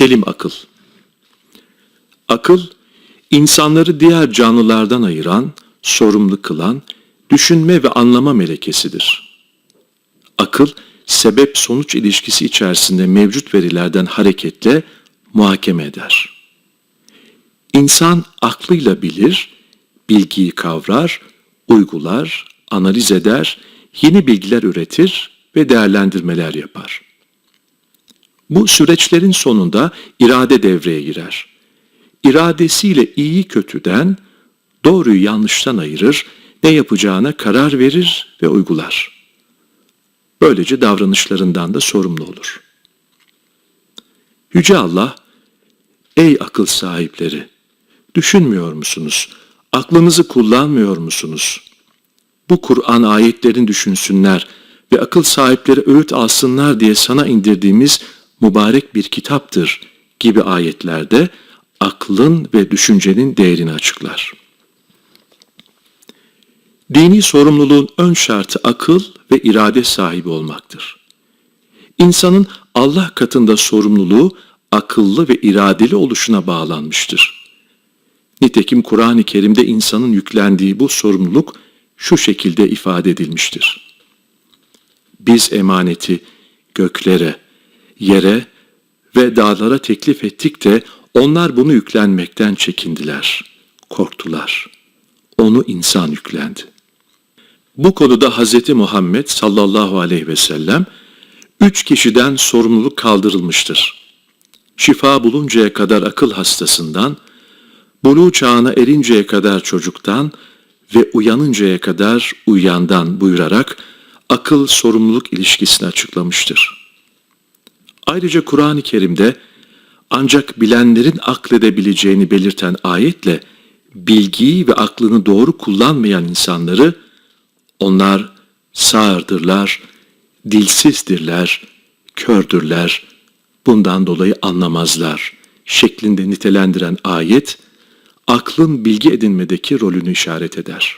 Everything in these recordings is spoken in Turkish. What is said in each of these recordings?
Selim akıl. Akıl, insanları diğer canlılardan ayıran, sorumlu kılan, düşünme ve anlama melekesidir. Akıl, sebep-sonuç ilişkisi içerisinde mevcut verilerden hareketle muhakeme eder. İnsan aklıyla bilir, bilgiyi kavrar, uygular, analiz eder, yeni bilgiler üretir ve değerlendirmeler yapar. Bu süreçlerin sonunda irade devreye girer. İradesiyle iyi kötüden, doğruyu yanlıştan ayırır, ne yapacağına karar verir ve uygular. Böylece davranışlarından da sorumlu olur. Yüce Allah, ey akıl sahipleri, düşünmüyor musunuz? Aklınızı kullanmıyor musunuz? Bu Kur'an ayetlerini düşünsünler ve akıl sahipleri öğüt alsınlar diye sana indirdiğimiz mübarek bir kitaptır gibi ayetlerde aklın ve düşüncenin değerini açıklar. Dini sorumluluğun ön şartı akıl ve irade sahibi olmaktır. İnsanın Allah katında sorumluluğu akıllı ve iradeli oluşuna bağlanmıştır. Nitekim Kur'an-ı Kerim'de insanın yüklendiği bu sorumluluk şu şekilde ifade edilmiştir. Biz emaneti göklere, yere ve dağlara teklif ettik de onlar bunu yüklenmekten çekindiler, korktular. Onu insan yüklendi. Bu konuda Hz. Muhammed sallallahu aleyhi ve sellem üç kişiden sorumluluk kaldırılmıştır. Şifa buluncaya kadar akıl hastasından, buluğ çağına erinceye kadar çocuktan ve uyanıncaya kadar uyandan buyurarak akıl sorumluluk ilişkisini açıklamıştır. Ayrıca Kur'an-ı Kerim'de ancak bilenlerin akledebileceğini belirten ayetle bilgiyi ve aklını doğru kullanmayan insanları onlar sağırdırlar, dilsizdirler, kördürler, bundan dolayı anlamazlar şeklinde nitelendiren ayet, aklın bilgi edinmedeki rolünü işaret eder.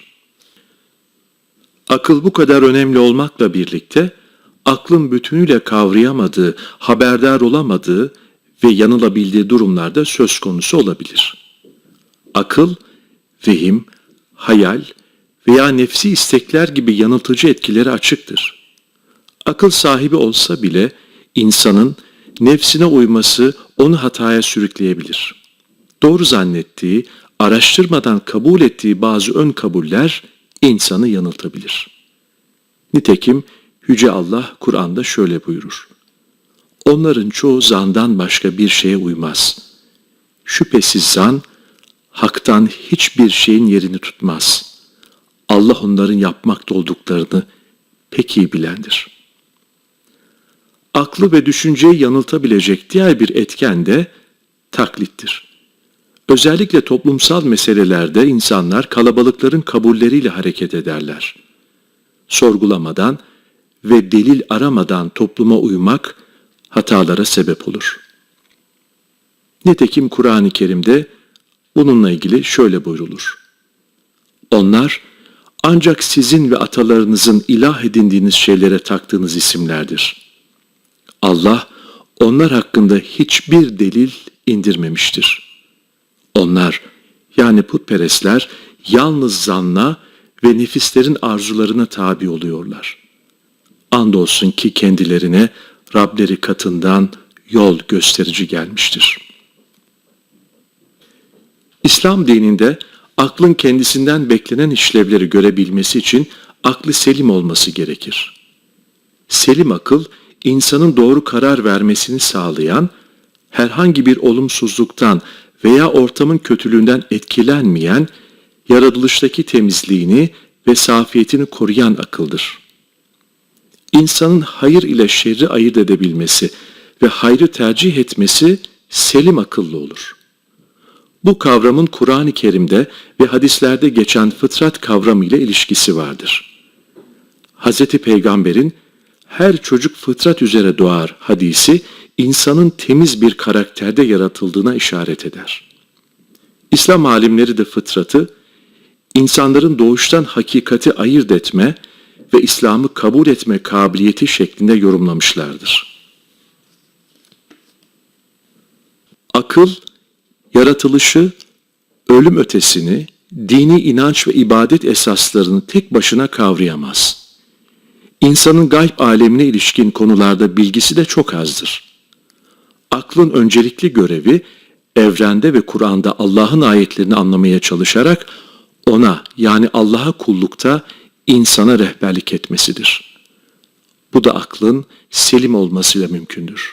Akıl bu kadar önemli olmakla birlikte, aklın bütünüyle kavrayamadığı, haberdar olamadığı ve yanılabildiği durumlarda söz konusu olabilir. Akıl, vehim, hayal veya nefsi istekler gibi yanıltıcı etkileri açıktır. Akıl sahibi olsa bile insanın nefsine uyması onu hataya sürükleyebilir. Doğru zannettiği, araştırmadan kabul ettiği bazı ön kabuller insanı yanıltabilir. Nitekim Yüce Allah Kur'an'da şöyle buyurur. Onların çoğu zandan başka bir şeye uymaz. Şüphesiz zan, haktan hiçbir şeyin yerini tutmaz. Allah onların yapmakta olduklarını pek iyi bilendir. Aklı ve düşünceyi yanıltabilecek diğer bir etken de taklittir. Özellikle toplumsal meselelerde insanlar kalabalıkların kabulleriyle hareket ederler. Sorgulamadan ve delil aramadan topluma uymak hatalara sebep olur. Nitekim Kur'an-ı Kerim'de bununla ilgili şöyle buyrulur. Onlar ancak sizin ve atalarınızın ilah edindiğiniz şeylere taktığınız isimlerdir. Allah onlar hakkında hiçbir delil indirmemiştir. Onlar yani putperestler yalnız zanna ve nefislerin arzularına tabi oluyorlar. Andolsun ki kendilerine Rableri katından yol gösterici gelmiştir. İslam dininde aklın kendisinden beklenen işlevleri görebilmesi için aklı selim olması gerekir. Selim akıl, insanın doğru karar vermesini sağlayan, herhangi bir olumsuzluktan veya ortamın kötülüğünden etkilenmeyen, yaratılıştaki temizliğini ve safiyetini koruyan akıldır. İnsanın hayır ile şerri ayırt edebilmesi ve hayrı tercih etmesi selim akıllı olur. Bu kavramın Kur'an-ı Kerim'de ve hadislerde geçen fıtrat kavramı ile ilişkisi vardır. Hz. Peygamber'in her çocuk fıtrat üzere doğar hadisi insanın temiz bir karakterde yaratıldığına işaret eder. İslam alimleri de fıtratı, insanların doğuştan hakikati ayırt etme ve İslam'ı kabul etme kabiliyeti şeklinde yorumlamışlardır. Akıl, yaratılışı, ölüm ötesini, dini inanç ve ibadet esaslarını tek başına kavrayamaz. İnsanın gayb alemine ilişkin konularda bilgisi de çok azdır. Aklın öncelikli görevi, evrende ve Kur'an'da Allah'ın ayetlerini anlamaya çalışarak ona yani Allah'a kullukta insana rehberlik etmesidir. Bu da aklın selim olmasıyla mümkündür.